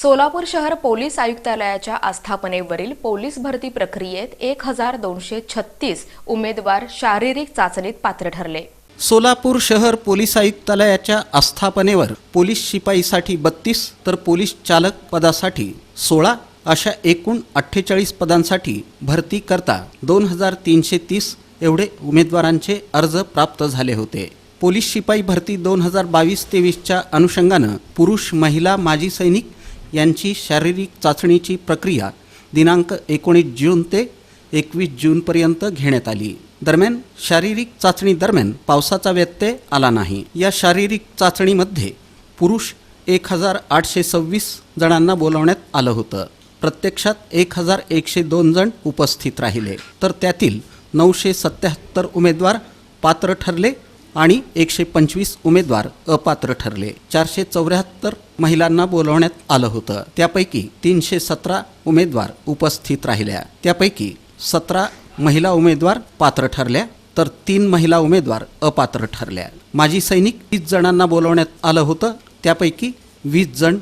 सोलापूर शहर पोलीस आयुक्तालयाच्या आस्थापनेवरील पोलीस भरती प्रक्रियेत एक हजार दोनशे छत्तीस उमेदवार शारीरिक चाचणीत पात्र ठरले. सोलापूर शहर पोलीस आयुक्तालयाच्या आस्थापनेवर पोलीस शिपाईसाठी बत्तीस तर पोलीस चालक पदासाठी सोळा अशा एकूण अठ्ठेचाळीस पदांसाठी भरती करता दोन हजार तीनशे तीस एवढे उमेदवारांचे अर्ज प्राप्त झाले होते. पोलीस शिपाई भरती दोन हजार बावीस तेवीसच्या अनुषंगानं पुरुष महिला माजी सैनिक यांची शारीरिक चाचणीची प्रक्रिया दिनांक एकोणीस जून ते एकवीस जूनपर्यंत घेण्यात आली. दरम्यान शारीरिक चाचणी दरम्यान पावसाचा व्यत्यय आला नाही. या शारीरिक चाचणीमध्ये पुरुष एक हजार आठशे सव्वीस जणांना बोलावण्यात आलं होतं. प्रत्यक्षात एक हजार एकशे दोन जण उपस्थित राहिले. तर त्यातील नऊशे सत्याहत्तर उमेदवार पात्र ठरले आणि एकशे पंचवीस उमेदवार अपात्र ठरले. चारशे चौऱ्याहत्तर महिलांना बोलवण्यात आलं होतं. त्यापैकी तीनशे सतरा उमेदवार उपस्थित राहिल्या. त्यापैकी सतरा महिला उमेदवार पात्र ठरल्या तर तीन महिला उमेदवार अपात्र ठरल्या. माजी सैनिक वीस जणांना बोलवण्यात आलं होतं. त्यापैकी वीस जण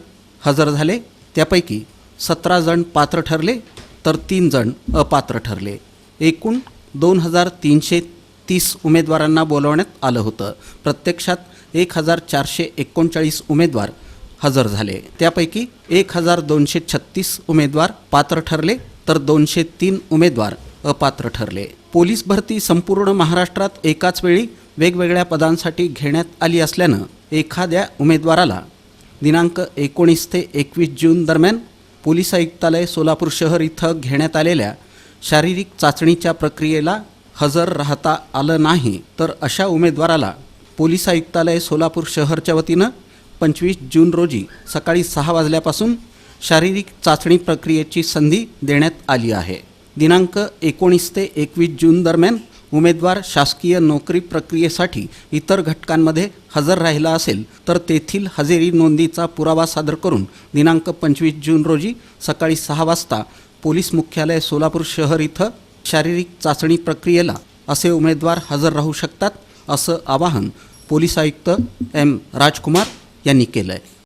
हजर झाले. त्यापैकी सतरा जण पात्र ठरले तर तीन जण अपात्र ठरले. एकूण दोन हजार तीनशे तीस उमेदवारांना बोलवण्यात आलं होतं. प्रत्यक्षात एक हजार चारशे एकोणचाळीस उमेदवार हजर झाले. त्यापैकी एक हजार दोनशे छत्तीस उमेदवार पात्र ठरले तर दोनशे तीन उमेदवार अपात्र ठरले. पोलीस भरती संपूर्ण महाराष्ट्रात एकाच वेळी वेगवेगळ्या पदांसाठी घेण्यात आली असल्यानं एखाद्या उमेदवाराला दिनांक एकोणीस ते एकवीस जून दरम्यान पोलीस आयुक्तालय सोलापूर शहर इथं घेण्यात आलेल्या शारीरिक चाचणीच्या प्रक्रियेला हजर राहता आलं नाही तर अशा उमेदवाराला पोलीस आयुक्तालय सोलापूर शहरच्या वतीनं पंचवीस जून रोजी सकाळी सहा वाजल्यापासून शारीरिक चाचणी प्रक्रियेची संधी देण्यात आली आहे. दिनांक एकोणीस ते एकवीस जून दरम्यान उमेदवार शासकीय नोकरी प्रक्रियेसाठी इतर घटकांमध्ये हजर राहिला असेल तर तेथील हजेरी नोंदीचा पुरावा सादर करून दिनांक पंचवीस जून रोजी सकाळी सहा वाजता पोलीस मुख्यालय सोलापूर शहर इथं शारीरिक चाचणी प्रक्रियेला असे उमेदवार हजर राहू शकतात असं आवाहन पोलीस आयुक्त एम राजकुमार यांनी केलं आहे